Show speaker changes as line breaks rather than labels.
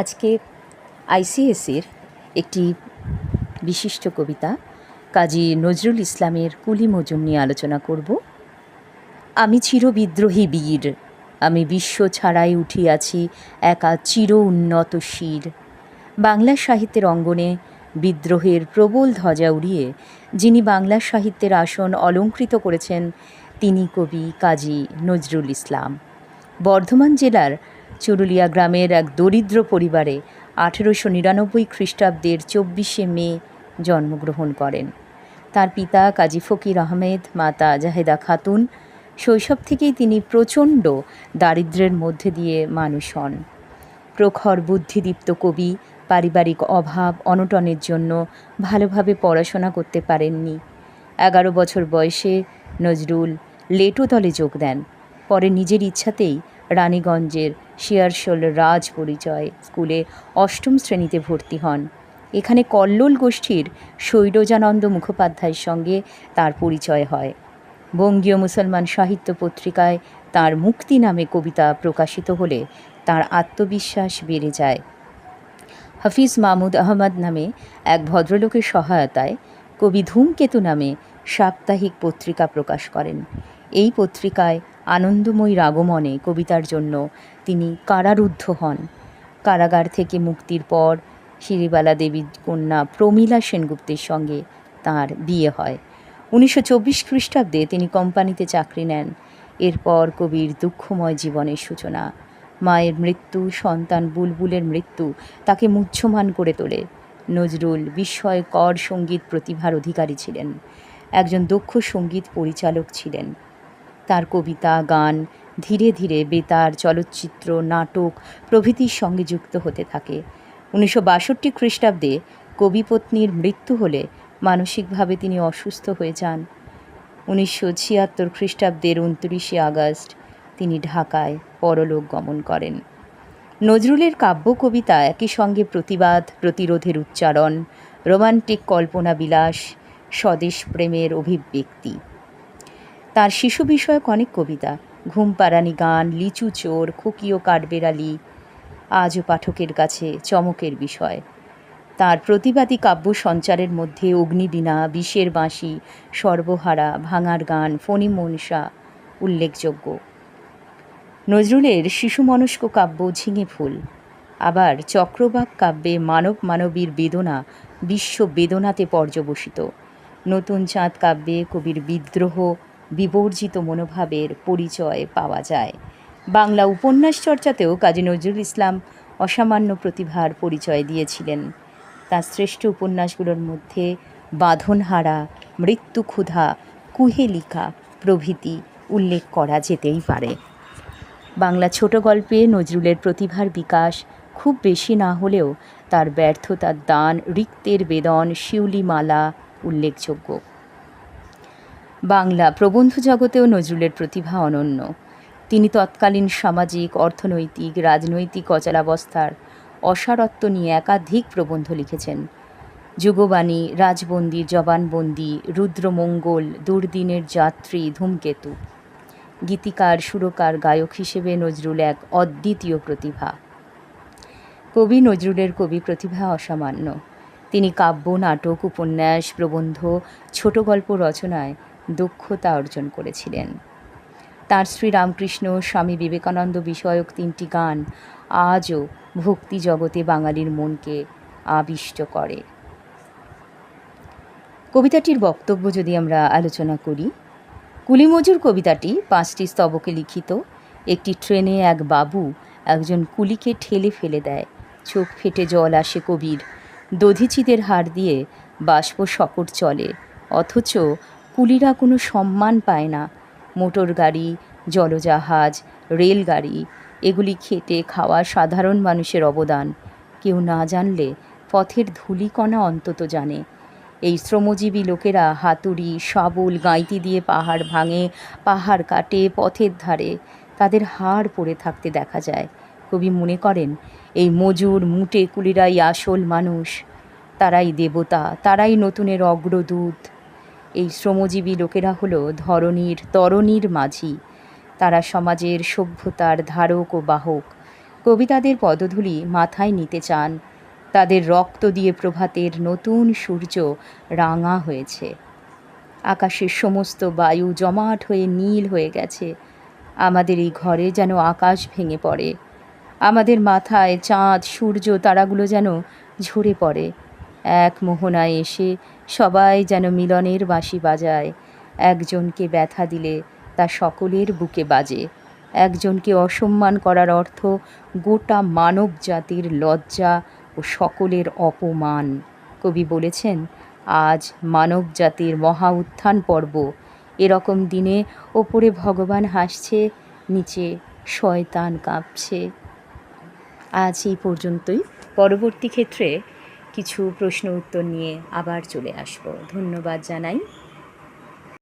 আজকে আইসিএসের একটি বিশিষ্ট কবিতা, কাজী নজরুল ইসলামের কুলি মজুম নিয়ে আলোচনা করব। আমি চিরবিদ্রোহী বীর, আমি বিশ্ব ছাড়াই উঠিয়াছি একা চির উন্নত শির। বাংলা সাহিত্যের অঙ্গনে বিদ্রোহের প্রবল ধ্বজা উড়িয়ে যিনি বাংলা সাহিত্যের আসন অলঙ্কৃত করেছেন, তিনি কবি কাজী নজরুল ইসলাম। বর্ধমান জেলার চুরুলিয়া গ্রামের এক দরিদ্র পরিবারে আঠেরোশো নিরানব্বই খ্রিস্টাব্দের চব্বিশে মে জন্মগ্রহণ করেন। তার পিতা কাজী ফকির আহমেদ, মাতা জাহেদা খাতুন, শৈশব থেকেই তিনি প্রচণ্ড দারিদ্র্যের মধ্যে দিয়ে মানুষ হন। প্রখর বুদ্ধিদীপ্ত কবি, পারিবারিক অভাব, অনটনের জন্য ভালোভাবে পড়াশোনা করতে পারেননি। এগারো বছর বয়সে নজরুল লেটো দলে যোগ দেন। পরে নিজের ইচ্ছাতেই রানীগঞ্জের শিয়ারশোল রাজ পরিচয় স্কুলে অষ্টম শ্রেণীতে ভর্তি হন। এখানে কল্লোল গোষ্ঠীর শৈলজানন্দ মুখোপাধ্যায়ের সঙ্গে তার পরিচয় হয়। বঙ্গীয় মুসলমান সাহিত্য পত্রিকায় তার মুক্তি নামে কবিতা প্রকাশিত হলে তার আত্মবিশ্বাস বেড়ে যায়। হাফিজ মাহমুদ আহমদ নামে এক ভদ্রলোকের সহায়তায় কবি ধূমকেতু নামে সাপ্তাহিক পত্রিকা প্রকাশ করেন। এই পত্রিকায় আনন্দময়ী রাগমনে কবিতার জন্য তিনি কারারুদ্ধ হন। কারাগার থেকে মুক্তির পর শিরিবালা দেবীর কন্যা প্রমীলা সেনগুপ্তের সঙ্গে তার বিয়ে হয়। উনিশশো চব্বিশ খ্রিস্টাব্দে তিনি কোম্পানিতে চাকরি নেন। এরপর কবির দুঃখময় জীবনের সূচনা। মায়ের মৃত্যু, সন্তান বুলবুলের মৃত্যু তাকে মুহ্যমান করে তোলে। নজরুল বিস্ময়কর সংগীত প্রতিভার অধিকারী ছিলেন। একজন দক্ষ সংগীত পরিচালক ছিলেন। তার কবিতা, গান ধীরে ধীরে বেতার, চলচ্চিত্র, নাটক প্রভৃতির সঙ্গে যুক্ত হতে থাকে। উনিশশো বাষট্টি খ্রিস্টাব্দে কবিপত্নীর মৃত্যু হলে মানসিকভাবে তিনি অসুস্থ হয়ে যান। উনিশশো ছিয়াত্তর খ্রিস্টাব্দের উনত্রিশে আগস্ট তিনি ঢাকায় পরলোক গমন করেন। নজরুলের কাব্য কবিতা একই সঙ্গে প্রতিবাদ, প্রতিরোধের উচ্চারণ, রোমান্টিক কল্পনা বিলাস স্বদেশ প্রেমের অভিব্যক্তি। তার শিশু বিষয়ক অনেক কবিতা। ঘুমপাড়ানি গান, লিচু চোর, খুকিও কাঠবেড়ালি, আজও পাঠকের কাছে চমকের বিষয়। তার প্রতিবাদী কাব্য সঞ্চারের মধ্যে অগ্নিবীণা, বিষের বাঁশি, সর্বহারা, ভাঙার গান, ফণি মনসা উল্লেখযোগ্য। নজরুলের শিশুমনস্ক কাব্য ঝিঙে ফুল। আবার চক্রবাক কাব্যে মানব মানবীর বেদনা, বিশ্ব বেদনাতে পর্যবসিত। নতুন চাঁদ কাব্যে কবির বিদ্রোহ বিবর্জিত মনোভাবের পরিচয় পাওয়া যায়। বাংলা উপন্যাস চর্চাতেও কাজী নজরুল ইসলাম অসামান্য প্রতিভার পরিচয় দিয়েছিলেন। তার শ্রেষ্ঠ উপন্যাসগুলোর মধ্যে বাঁধনহারা মৃত্যু ক্ষুধা কুহেলিকা প্রভৃতি উল্লেখ করা যেতেই পারে। বাংলা ছোট গল্পে নজরুলের প্রতিভার বিকাশ খুব বেশি না হলেও তার ব্যর্থতার দান রিক্তের বেদন, শিউলিমালা উল্লেখযোগ্য। বাংলা প্রবন্ধ জগতেও নজরুলের প্রতিভা অনন্য। তিনি তৎকালীন সামাজিক, অর্থনৈতিক, রাজনৈতিক অচলাবস্থার অসারত্ব নিয়ে একাধিক প্রবন্ধ লিখেছেন। যুগবাণী, রাজবন্দি, জবানবন্দি, রুদ্রমঙ্গল, দুর্দিনের যাত্রী, ধূমকেতু। গীতিকার, সুরকার, গায়ক হিসেবে নজরুল এক অদ্বিতীয় প্রতিভা। কবি নজরুলের কবি প্রতিভা অসামান্য। তিনি কাব্য, নাটক, উপন্যাস, প্রবন্ধ ছোট গল্প রচনায় দক্ষতা অর্জন করেছিলেন। তাঁর শ্রী রামকৃষ্ণ স্বামী বিবেকানন্দ বিষয়ক তিনটি গান আজও ভক্তি জগতে বাঙালির মনকে আবিষ্ট করে। কবিতাটির বক্তব্য যদি আমরা আলোচনা করি, কুলিমজুর কবিতাটি পাঁচটি স্তবকে লিখিত, একটি ট্রেনে এক বাবু একজন কুলিকে ঠেলে ফেলে দেয়। চোখ ফেটে জল আসে কবির, দধিচিদের হাড় দিয়ে বাষ্প শকট চলে, অথচ কুলিরা কোনো সম্মান পায় না। মোটর গাড়ি, জলজাহাজ, রেলগাড়ি, এগুলি খেটে খাওয়া সাধারণ মানুষের অবদান। কেউ না জানলে পথের ধূলিকণা অন্তত জানে। এই শ্রমজীবী লোকেরা হাতুড়ি, শাবল, গাঁইতি দিয়ে পাহাড় ভাঙে, পাহাড় কাটে, পথের ধারে। তাদের হাড় পড়ে থাকতে দেখা যায়। কবি মনে করেন, এই মজুর, মুটে কুলিরাই আসল মানুষ। তারাই দেবতা, তারাই নতুনের অগ্রদূত। এই শ্রমজীবী লোকেরা হলো ধরনীর তরণীর মাঝি। তারা সমাজের সভ্যতার ধারক ও বাহক। কবিতাদের পদধূলি মাথায় নিতে চান। তাদের রক্ত দিয়ে প্রভাতের নতুন সূর্য রাঙা হয়েছে। আকাশের সমস্ত বায়ু জমাট হয়ে নীল হয়ে গেছে। আমাদের এই ঘরে যেন আকাশ ভেঙে পড়ে। আমাদের মাথায় চাঁদ, সূর্য, তারাগুলো যেন ঝরে পড়ে। এক মোহনায় এসে সবাই যেন মিলনের বাঁশি বাজায়। একজনকে ব্যথা দিলে তা সকলের বুকে বাজে। একজনকে অসম্মান করার অর্থ গোটা মানব জাতির লজ্জা ও সকলের অপমান। কবি বলেছেন, আজ মানব জাতির মহা উত্থান পর্ব। এরকম দিনে ওপরে ভগবান হাসছে, নিচে শয়তান কাঁপছে। আজ এই পর্যন্তই। পরবর্তী ক্ষেত্রে কিছু প্রশ্ন উত্তর নিয়ে আবার চলে আসব। ধন্যবাদ জানাই।